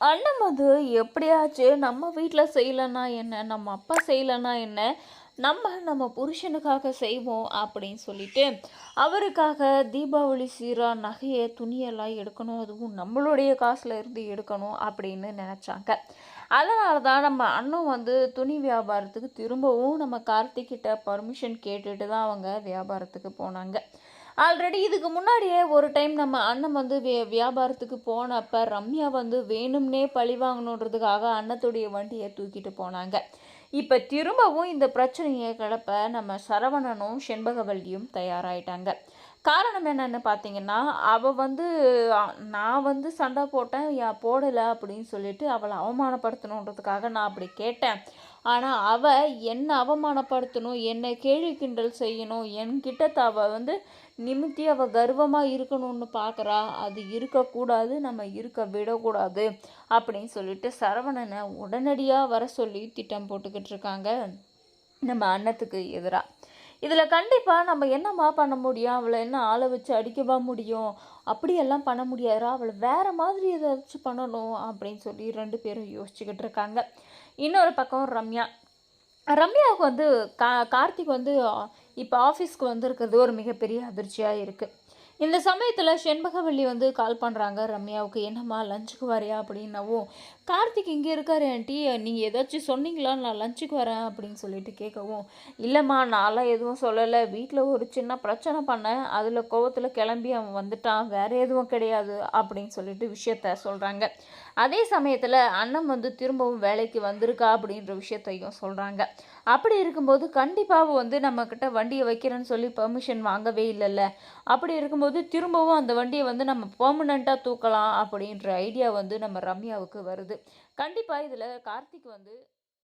அண்ணன் அது எப்படியாச்சு நம்ம வீட்டில் செய்யலைன்னா என்ன? நம்ம அப்பா செய்யலைன்னா என்ன? நம்ம நம்ம புருஷனுக்காக செய்வோம் அப்படின்னு சொல்லிட்டு அவருக்காக தீபாவளி சீரா நகையை துணியெல்லாம் எடுக்கணும். அதுவும் நம்மளுடைய காசில் இருந்து எடுக்கணும் அப்படின்னு நினச்சாங்க. அதனால தான் நம்ம அண்ணன் வந்து துணி வியாபாரத்துக்கு திரும்பவும் நம்ம கார்த்திக்கிட்ட பர்மிஷன் கேட்டுட்டு தான் அவங்க வியாபாரத்துக்கு போனாங்க. ஆல்ரெடி இதுக்கு முன்னாடியே ஒரு டைம் நம்ம அண்ணன் வந்து வியாபாரத்துக்கு போனப்ப ரம்யா வந்து வேணும்னே பழி வாங்கணுன்றதுக்காக அண்ணத்துடைய வண்டியை தூக்கிட்டு போனாங்க. இப்போ திரும்பவும் இந்த பிரச்சனையை கிளப்ப நம்ம சரவணனும் செண்பகவல்லியும் தயாராயிட்டாங்க. காரணம் என்னென்னு பார்த்தீங்கன்னா அவள் வந்து நான் வந்து சண்டை போட்டேன் என் போடலை அப்படின்னு சொல்லிட்டு அவளை அவமானப்படுத்தணுன்றதுக்காக நான் அப்படி கேட்டேன். ஆனால் அவள் என்னை அவமானப்படுத்தணும் என்னை கேள்வி கிண்டல் செய்யணும் என்கிட்ட த- வந்து நிமித்தி அவள் கர்வமாக இருக்கணும்னு பார்க்குறா அது இருக்கக்கூடாது நம்ம இருக்க விடக்கூடாது. அப்படின்னு சொல்லிட்டு சரவணனை உடனடியாக வர சொல்லி திட்டம் போட்டுக்கிட்டு இருக்காங்க நம்ம அன்னத்துக்கு எதிராக இதில் கண்டிப்பாக நம்ம என்னம்மா பண்ண முடியும்? அவளை என்ன ஆளை வச்சு அடிக்கவா முடியும்? அப்படியெல்லாம் பண்ண முடியாதுடா அவளை வேறு மாதிரி ஏதாச்சும் பண்ணணும் அப்படின்னு சொல்லி ரெண்டு பேரும் யோசிச்சுக்கிட்டு இருக்காங்க. இன்னொரு பக்கம் ரம்யா. ரம்யாவுக்கு வந்து கா கார்த்திக் வந்து இப்போ ஆஃபீஸ்க்கு வந்திருக்கிறது ஒரு மிகப்பெரிய அதிர்ச்சியாக இருக்குது இந்த சமயத்தில் செண்பகவல்லி வந்து கால் பண்ணுறாங்க ரம்யாவுக்கு என்னம்மா லஞ்சுக்கு வரையா? அப்படின்னவும் கார்த்திக் இங்கே இருக்காரு ஆண்டி நீங்கள் ஏதாச்சும் சொன்னீங்களா? நான் லஞ்சுக்கு வரேன். அப்படின்னு சொல்லிட்டு கேட்கவும் இல்லைம்மா நான்லாம் எதுவும் சொல்லலை. வீட்டில் ஒரு சின்ன பிரச்சனை பண்ணேன். அதில் கோவத்தில் கிளம்பி அவன் வந்துட்டான். வேறு எதுவும் கிடையாது. அப்படின்னு சொல்லிட்டு விஷயத்த சொல்கிறாங்க அதே சமயத்தில் அண்ணன் வந்து திரும்பவும் வேலைக்கு வந்திருக்கா? அப்படின்ற விஷயத்தையும் சொல்கிறாங்க அப்படி இருக்கும்போது கண்டிப்பாக வந்து நம்மக்கிட்ட வண்டியை வைக்கிறேன்னு சொல்லி பெர்மிஷன் வாங்கவே இல்லைல்ல. அப்படி இருக்கும்போது திரும்பவும் அந்த வண்டியை வந்து நம்ம பெர்மனண்ட்டாக தூக்கலாம் அப்படின்ற ஐடியா வந்து நம்ம ரம்யாவுக்கு வருது. கண்டிப்பாக இதில் கார்த்திக் வந்து